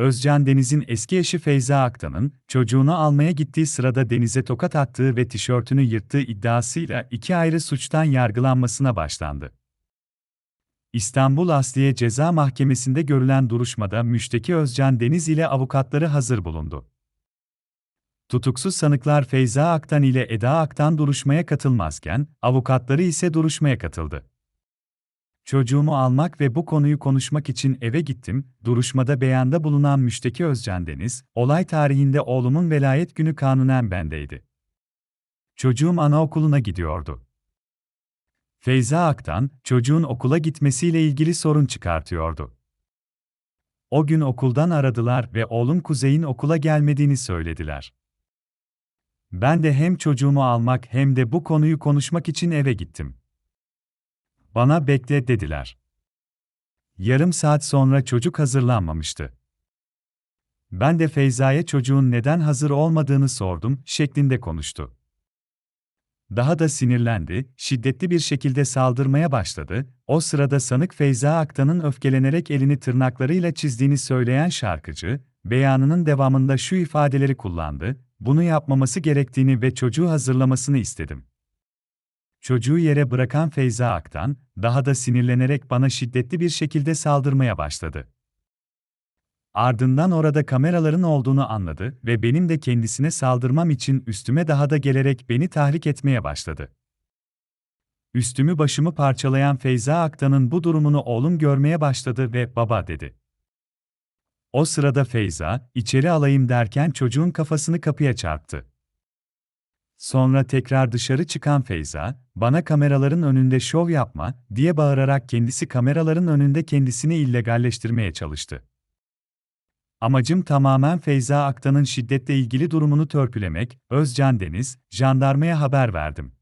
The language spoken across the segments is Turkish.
Özcan Deniz'in eski eşi Feyza Aktan'ın, çocuğunu almaya gittiği sırada denize tokat attığı ve tişörtünü yırttığı iddiasıyla iki ayrı suçtan yargılanmasına başlandı. İstanbul Asliye Ceza Mahkemesi'nde görülen duruşmada müşteki Özcan Deniz ile avukatları hazır bulundu. Tutuksuz sanıklar Feyza Aktan ile Eda Aktan duruşmaya katılmazken, avukatları ise duruşmaya katıldı. Çocuğumu almak ve bu konuyu konuşmak için eve gittim, duruşmada beyanda bulunan müşteki Özcan Deniz, olay tarihinde oğlumun velayet günü kanunen bendeydi. Çocuğum anaokuluna gidiyordu. Feyza Aktan, çocuğun okula gitmesiyle ilgili sorun çıkartıyordu. O gün okuldan aradılar ve oğlum Kuzey'in okula gelmediğini söylediler. Ben de hem çocuğumu almak hem de bu konuyu konuşmak için eve gittim. Bana bekle dediler. Yarım saat sonra çocuk hazırlanmamıştı. Ben de Feyza'ya çocuğun neden hazır olmadığını sordum şeklinde konuştu. Daha da sinirlendi, şiddetli bir şekilde saldırmaya başladı. O sırada sanık Feyza Aktan'ın öfkelenerek elini tırnaklarıyla çizdiğini söyleyen şarkıcı, beyanının devamında şu ifadeleri kullandı, bunu yapmaması gerektiğini ve çocuğu hazırlamasını istedim. Çocuğu yere bırakan Feyza Aktan, daha da sinirlenerek bana şiddetli bir şekilde saldırmaya başladı. Ardından orada kameraların olduğunu anladı ve benim de kendisine saldırmam için üstüme daha da gelerek beni tahrik etmeye başladı. Üstümü başımı parçalayan Feyza Aktan'ın bu durumunu oğlum görmeye başladı ve baba dedi. O sırada Feyza, içeri alayım derken çocuğun kafasını kapıya çarptı. Sonra tekrar dışarı çıkan Feyza, bana kameraların önünde şov yapma diye bağırarak kendisi kameraların önünde kendisini illegalleştirmeye çalıştı. Amacım tamamen Feyza Aktan'ın şiddetle ilgili durumunu törpülemek, Özcan Deniz, jandarmaya haber verdim.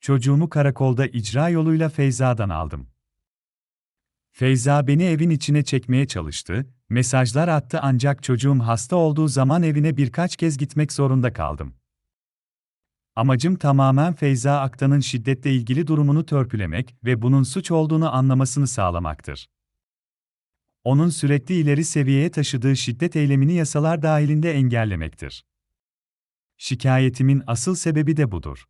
Çocuğumu karakolda icra yoluyla Feyza'dan aldım. Feyza beni evin içine çekmeye çalıştı, mesajlar attı ancak çocuğum hasta olduğu zaman evine birkaç kez gitmek zorunda kaldım. Amacım tamamen Feyza Aktan'ın şiddetle ilgili durumunu törpülemek ve bunun suç olduğunu anlamasını sağlamaktır. Onun sürekli ileri seviyeye taşıdığı şiddet eylemini yasalar dahilinde engellemektir. Şikayetimin asıl sebebi de budur.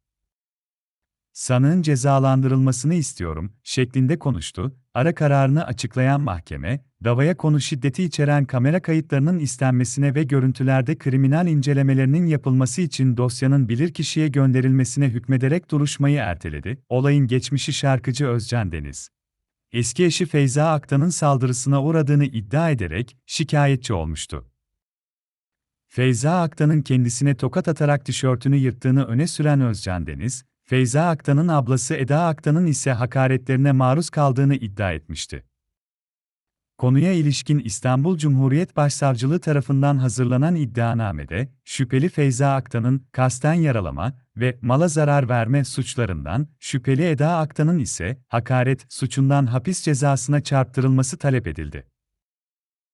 Sanığın cezalandırılmasını istiyorum, şeklinde konuştu. Ara kararını açıklayan mahkeme, davaya konu şiddeti içeren kamera kayıtlarının istenmesine ve görüntülerde kriminal incelemelerinin yapılması için dosyanın bilirkişiye gönderilmesine hükmederek duruşmayı erteledi. Olayın geçmişi şarkıcı Özcan Deniz. Eski eşi Feyza Aktan'ın saldırısına uğradığını iddia ederek şikayetçi olmuştu. Feyza Aktan'ın kendisine tokat atarak tişörtünü yırttığını öne süren Özcan Deniz, Feyza Aktan'ın ablası Eda Aktan'ın ise hakaretlerine maruz kaldığını iddia etmişti. Konuya ilişkin İstanbul Cumhuriyet Başsavcılığı tarafından hazırlanan iddianamede, şüpheli Feyza Aktan'ın kasten yaralama ve mala zarar verme suçlarından, şüpheli Eda Aktan'ın ise hakaret suçundan hapis cezasına çarptırılması talep edildi.